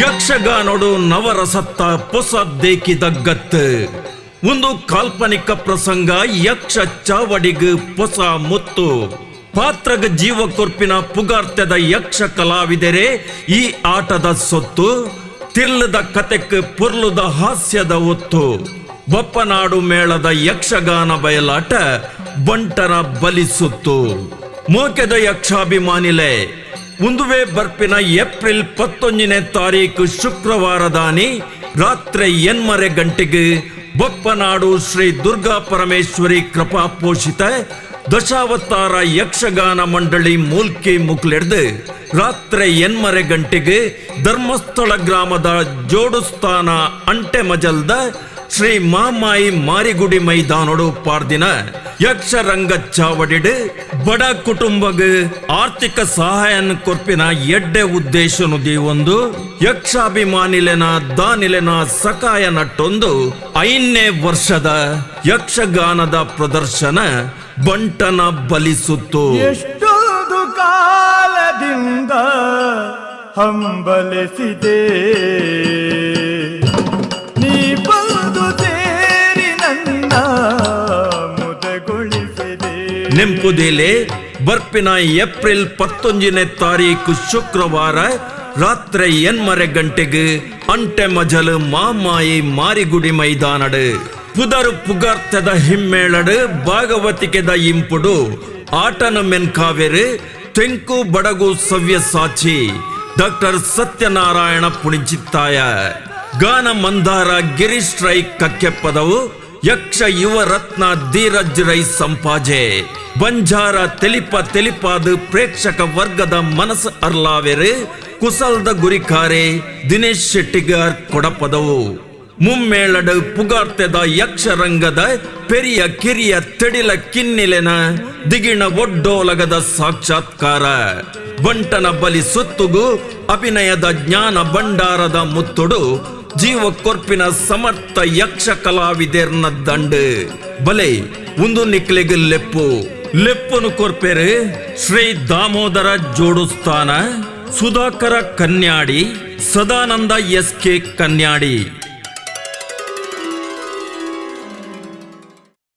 ಯಕ್ಷಗಾನೋಡು ನವರಸತ್ತ ಪೊಸದ್ದೇಕಿದಗ್ಗತ್ತು ಒಂದು ಕಾಲ್ಪನಿಕ ಪ್ರಸಂಗ ಯಕ್ಷ ಚಾವಡಿಗ್ ಪೊಸ ಮುತ್ತು. ಪಾತ್ರಗ ಜೀವ ಕೊರ್ಪಿನ ಪುಗಾರ್ತದ ಯಕ್ಷ ಕಲಾವಿದರೆ ಈ ಆಟದ ಸೊತ್ತು, ತಿರ್ಲದ ಕತೆಕ್ ಪುರ್ಲುದ ಹಾಸ್ಯದ ಒತ್ತು. ಬಪ್ಪನಾಡು ಮೇಳದ ಯಕ್ಷಗಾನ ಬಯಲಾಟ ಬಂಟರ ಬಲಿಸುತ್ತು ಮೋಕೆದ ಯಕ್ಷಾಭಿಮಾನಿಲೆ ಮುಂದುವೆ ಬರ್ಪಿನ ಏಪ್ರಿಲ್ ಪತ್ತೊಂದನೇ ತಾರೀಕು ಶುಕ್ರವಾರದಾನಿ ರಾತ್ರಿ ಎನ್ಮರೆ ಗಂಟೆಗೆ ಬೊಪ್ಪನಾಡು ಶ್ರೀ ದುರ್ಗಾ ಪರಮೇಶ್ವರಿ ಕೃಪಾ ಪೋಷಿತ ದಶಾವತಾರ ಯಕ್ಷಗಾನ ಮಂಡಳಿ ಮೂಲ್ಕಿ ಮುಕ್ಲೆಡ್ದು ರಾತ್ರಿ ಎನ್ಮರೆ ಗಂಟೆಗೆ ಧರ್ಮಸ್ಥಳ ಗ್ರಾಮದ ಜೋಡುಸ್ಥಾನ ಅಂಟೆ ಮಜಲ್ದ ಶ್ರೀ ಮಾಮಾಯಿ ಮಾರಿಗುಡಿ ಮೈದಾನೋಡು ಪಾರ್ದಿನ ಯಕ್ಷರಂಗ ಚಾವಡಿಡು ಬಡ ಕುಟುಂಬಗ ಆರ್ಥಿಕ ಸಹಾಯನ ಕೊರ್ಪಿನ ಎಡ್ಡೆ ಉದ್ದೇಶನುದಿ ಒಂದು ಯಕ್ಷಾಭಿಮಾನಿಲೆನ ದಾನಿಲೆನ ಸಕಾಯ ನಟ್ಟೊಂದು ಐದನೇ ವರ್ಷದ ಯಕ್ಷಗಾನದ ಪ್ರದರ್ಶನ ಬಂಟನ ಬಲಿಸುತ್ತು. ಎಷ್ಟೊಂದು ಕಾಲದಿಂದ ಹಂಬಲಿಸಿದೆ. ನೆಂಪುದಿಲೆ ಬರ್ಪಿನ ಏಪ್ರಿಲ್ ಪತ್ತೊಂದನೇ ತಾರೀಕು ಶುಕ್ರವಾರ ರಾತ್ರಿ ಎನ್ಮರೆ ಗಂಟೆಗೆ ಅಂಟೆ ಮಜಲು ಮಾಮಾಯಿ ಮಾರಿಗುಡಿ ಮೈದಾನಡು. ಪುದರು ಪುಗಾರ್ಥದ ಹಿಮ್ಮೇಳಡು, ಭಾಗವತಿಕೆದ ಇಂಪುಡು, ಆಟನ ಮೆನ್ಕಾವೆರು ತೆಂಕು ಬಡಗು ಸವ್ಯ ಸಾಚಿ, ಡಾಕ್ಟರ್ ಸತ್ಯನಾರಾಯಣ ಪುಣಿಚಿತ್ತಾಯ. ಗಾನ ಮಂದಾರ ಗಿರೀಶ್ ರೈ ಕಕ್ಕೆಪ್ಪದವು, ಯಕ್ಷ ಯುವ ರತ್ನ ಧೀರಜ್ ರೈ ಸಂಪಾಜೆ. ಬಂಜಾರ ತೆಲಿಪ ತೆಲಿಪಾದ ಪ್ರೇಕ್ಷಕ ವರ್ಗದ ಮನಸ್ಸು ಅರ್ಲಾವೆರೆ, ಕುಸಲ್ದ ಗುರಿಕಾರೆ ದಿನೇಶ್ ಶೆಟ್ಟಿಗಾರ್ ಕೊಡಪದವು. ಮುಮ್ಮೇಳಡು ಪುಗಾರ್ತೆದ ಯಕ್ಷರಂಗದ ಪೆರಿಯ ಕಿರಿಯ ತೆಡಿಲ ಕಿನ್ನಿಲೆನ ದಿಗಿಣ ಒಡ್ಡೋಲಗದ ಸಾಕ್ಷಾತ್ಕಾರ. ಬಂಟನ ಬಲಿ ಸುತ್ತುಗು ಅಭಿನಯದ ಜ್ಞಾನ ಭಂಡಾರದ ಮುತ್ತುಡು ಜೀವ ಕೊರ್ಪಿನ ಸಮರ್ಥ ಯಕ್ಷ ಕಲಾವಿದೆರ್ನ ದಂಡ. ಬಲೆ ಒಂದು ನಿಕ್ಲೆಗೆ ಲೆಪ್ಪು. ಲೆಪ್ಪನು ಕೊರ್ಪೆರು ಶ್ರೀ ದಾಮೋದರ ಜೋಡುಸ್ಥಾನ ಸುಧಾಕರ ಕನ್ಯಾಡಿ ಸದಾನಂದ ಎಸ್ ಕೆ ಕನ್ಯಾಡಿ.